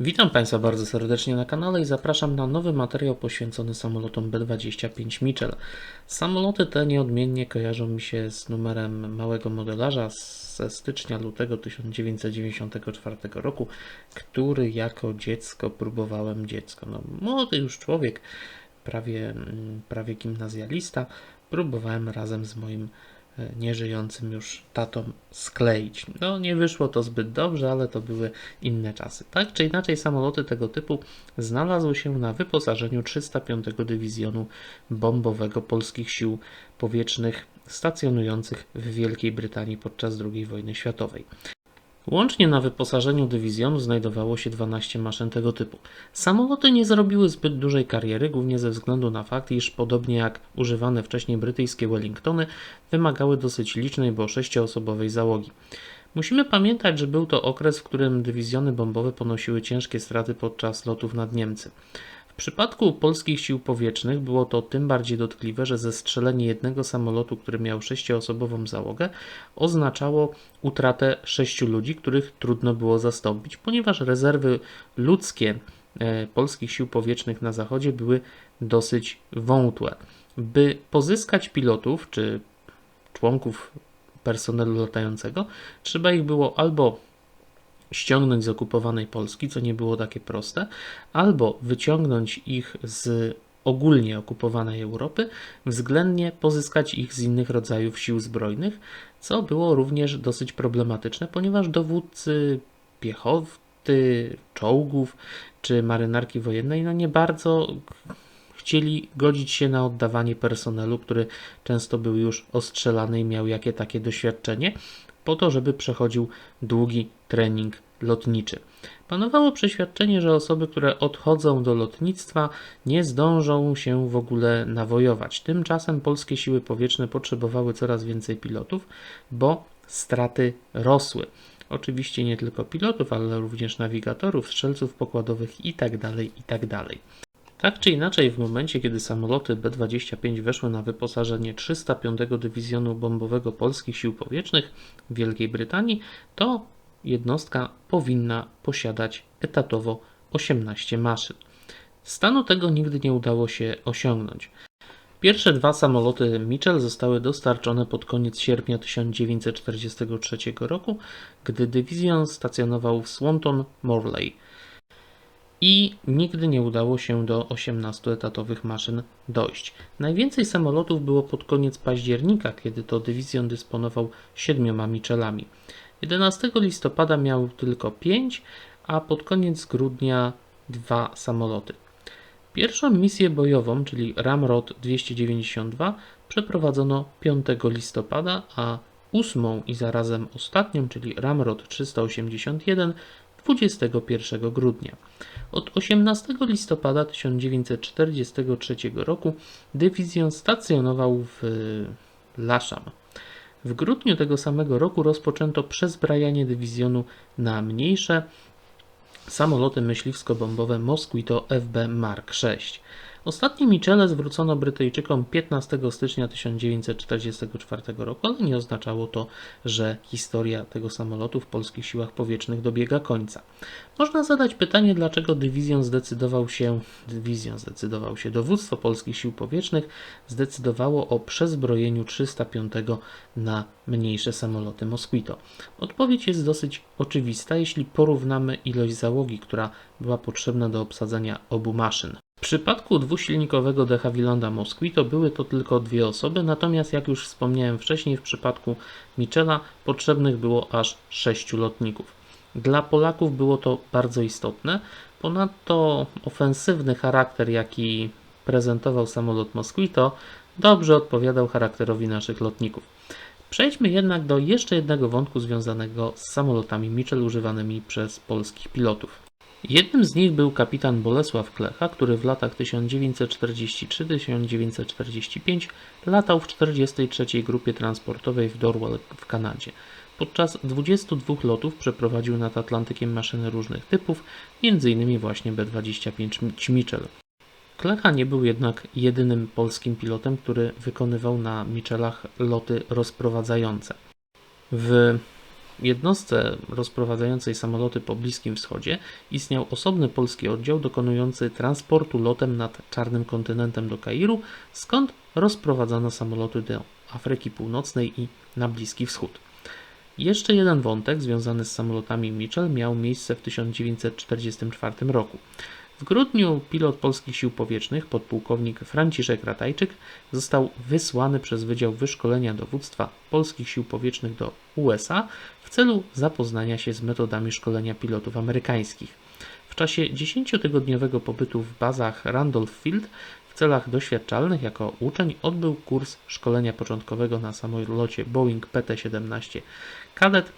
Witam Państwa bardzo serdecznie na kanale i zapraszam na nowy materiał poświęcony samolotom B-25 Mitchell. Samoloty te nieodmiennie kojarzą mi się z numerem małego modelarza ze stycznia-lutego 1994 roku, który jako dziecko próbowałem dziecko. No, młody już człowiek, prawie, mm, prawie gimnazjalista, próbowałem razem z moim nieżyjącym już tatą skleić. No nie wyszło to zbyt dobrze, ale to były inne czasy. Tak czy inaczej samoloty tego typu znalazły się na wyposażeniu 305 Dywizjonu Bombowego Polskich Sił Powietrznych stacjonujących w Wielkiej Brytanii podczas II wojny światowej. Łącznie na wyposażeniu dywizjonu znajdowało się 12 maszyn tego typu. Samoloty nie zrobiły zbyt dużej kariery, głównie ze względu na fakt, iż podobnie jak używane wcześniej brytyjskie Wellingtony, wymagały dosyć licznej, bo sześcioosobowej załogi. Musimy pamiętać, że był to okres, w którym dywizjony bombowe ponosiły ciężkie straty podczas lotów nad Niemcy. W przypadku polskich sił powietrznych było to tym bardziej dotkliwe, że zestrzelenie jednego samolotu, który miał sześcioosobową załogę, oznaczało utratę sześciu ludzi, których trudno było zastąpić, ponieważ rezerwy ludzkie e, polskich sił powietrznych na zachodzie były dosyć wątłe. By pozyskać pilotów czy członków personelu latającego, trzeba ich było albo ściągnąć z okupowanej Polski, co nie było takie proste, albo wyciągnąć ich z ogólnie okupowanej Europy, względnie pozyskać ich z innych rodzajów sił zbrojnych, co było również dosyć problematyczne, ponieważ dowódcy piechoty, czołgów czy marynarki wojennej no nie bardzo chcieli godzić się na oddawanie personelu, który często był już ostrzelany i miał jakie takie doświadczenie, po to, żeby przechodził długi trening lotniczy. Panowało przeświadczenie, że osoby, które odchodzą do lotnictwa, nie zdążą się w ogóle nawojować. Tymczasem polskie siły powietrzne potrzebowały coraz więcej pilotów, bo straty rosły. Oczywiście nie tylko pilotów, ale również nawigatorów, strzelców pokładowych itd. itd. Tak czy inaczej, w momencie kiedy samoloty B-25 weszły na wyposażenie 305 Dywizjonu Bombowego Polskich Sił Powietrznych w Wielkiej Brytanii, to jednostka powinna posiadać etatowo 18 maszyn. Stanu tego nigdy nie udało się osiągnąć. Pierwsze dwa samoloty Mitchell zostały dostarczone pod koniec sierpnia 1943 roku, gdy dywizjon stacjonował w Swanton Morley i nigdy nie udało się do 18 etatowych maszyn dojść. Najwięcej samolotów było pod koniec października, kiedy to dywizjon dysponował siedmioma Michelami. 11 listopada miał tylko 5, a pod koniec grudnia dwa samoloty. Pierwszą misję bojową, czyli Ramrod 292, przeprowadzono 5 listopada, a ósmą i zarazem ostatnią, czyli Ramrod 381, 21 grudnia. Od 18 listopada 1943 roku dywizjon stacjonował w Lasham. W grudniu tego samego roku rozpoczęto przezbrajanie dywizjonu na mniejsze samoloty myśliwsko-bombowe Mosquito FB Mark VI. Ostatnie Michele zwrócono Brytyjczykom 15 stycznia 1944 roku, ale nie oznaczało to, że historia tego samolotu w polskich siłach powietrznych dobiega końca. Można zadać pytanie, dlaczego dywizjon zdecydował się, dywizjon zdecydował się, dowództwo polskich sił powietrznych zdecydowało o przezbrojeniu 305 na mniejsze samoloty Mosquito. Odpowiedź jest dosyć oczywista, jeśli porównamy ilość załogi, która była potrzebna do obsadzenia obu maszyn. W przypadku dwusilnikowego De Havilanda Mosquito były to tylko dwie osoby, natomiast jak już wspomniałem wcześniej, w przypadku Michela potrzebnych było aż sześciu lotników. Dla Polaków było to bardzo istotne, ponadto ofensywny charakter, jaki prezentował samolot Mosquito, dobrze odpowiadał charakterowi naszych lotników. Przejdźmy jednak do jeszcze jednego wątku związanego z samolotami Mitchell używanymi przez polskich pilotów. Jednym z nich był kapitan Bolesław Klecha, który w latach 1943-1945 latał w 43. Grupie Transportowej w Dorwell w Kanadzie. Podczas 22 lotów przeprowadził nad Atlantykiem maszyny różnych typów, m.in. właśnie B-25 Mitchell. Klecha nie był jednak jedynym polskim pilotem, który wykonywał na Mitchellach loty rozprowadzające. W jednostce rozprowadzającej samoloty po Bliskim Wschodzie istniał osobny polski oddział dokonujący transportu lotem nad czarnym kontynentem do Kairu, skąd rozprowadzano samoloty do Afryki Północnej i na Bliski Wschód. Jeszcze jeden wątek związany z samolotami Mitchell miał miejsce w 1944 roku. W grudniu pilot polskich sił powietrznych, podpułkownik Franciszek Ratajczyk, został wysłany przez Wydział Wyszkolenia Dowództwa Polskich Sił Powietrznych do USA celu zapoznania się z metodami szkolenia pilotów amerykańskich. W czasie 10-tygodniowego pobytu w bazach Randolph Field w celach doświadczalnych jako uczeń odbył kurs szkolenia początkowego na samolocie Boeing PT-17 Cadet.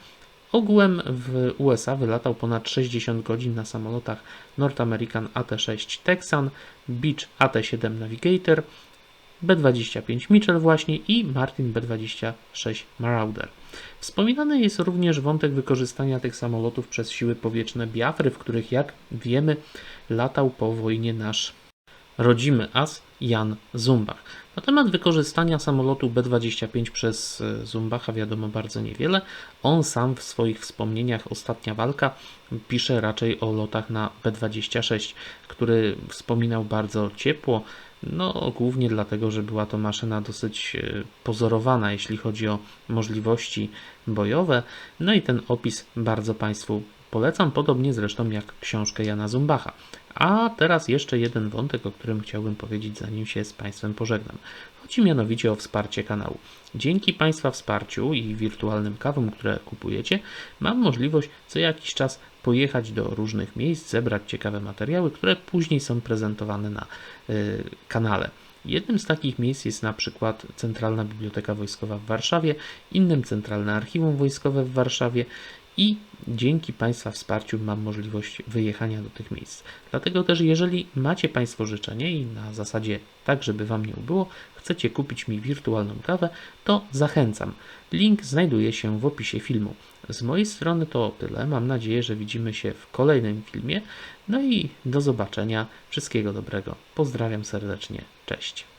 Ogółem w USA wylatał ponad 60 godzin na samolotach North American AT-6 Texan, Beech AT-7 Navigator, B-25 Mitchell właśnie i Martin B-26 Marauder. Wspominany jest również wątek wykorzystania tych samolotów przez siły powietrzne Biafry, w których jak wiemy latał po wojnie nasz rodzimy as Jan Zumbach. Na temat wykorzystania samolotu B-25 przez e, Zumbacha wiadomo bardzo niewiele. On sam w swoich wspomnieniach Ostatnia Walka pisze raczej o lotach na B-26, który wspominał bardzo ciepło, no głównie dlatego, że była to maszyna dosyć e, pozorowana, jeśli chodzi o możliwości bojowe. No i ten opis bardzo Państwu polecam, podobnie zresztą jak książkę Jana Zumbacha. A teraz jeszcze jeden wątek, o którym chciałbym powiedzieć, zanim się z Państwem pożegnam. Chodzi mianowicie o wsparcie kanału. Dzięki Państwa wsparciu i wirtualnym kawom, które kupujecie, mam możliwość co jakiś czas pojechać do różnych miejsc, zebrać ciekawe materiały, które później są prezentowane na y, kanale. Jednym z takich miejsc jest na przykład Centralna Biblioteka Wojskowa w Warszawie, innym Centralne Archiwum Wojskowe w Warszawie i dzięki Państwa wsparciu mam możliwość wyjechania do tych miejsc. Dlatego też, jeżeli macie Państwo życzenie i na zasadzie tak, żeby Wam nie ubyło, chcecie kupić mi wirtualną kawę, to zachęcam. Link znajduje się w opisie filmu. Z mojej strony to tyle. Mam nadzieję, że widzimy się w kolejnym filmie. No i do zobaczenia. Wszystkiego dobrego. Pozdrawiam serdecznie. Cześć.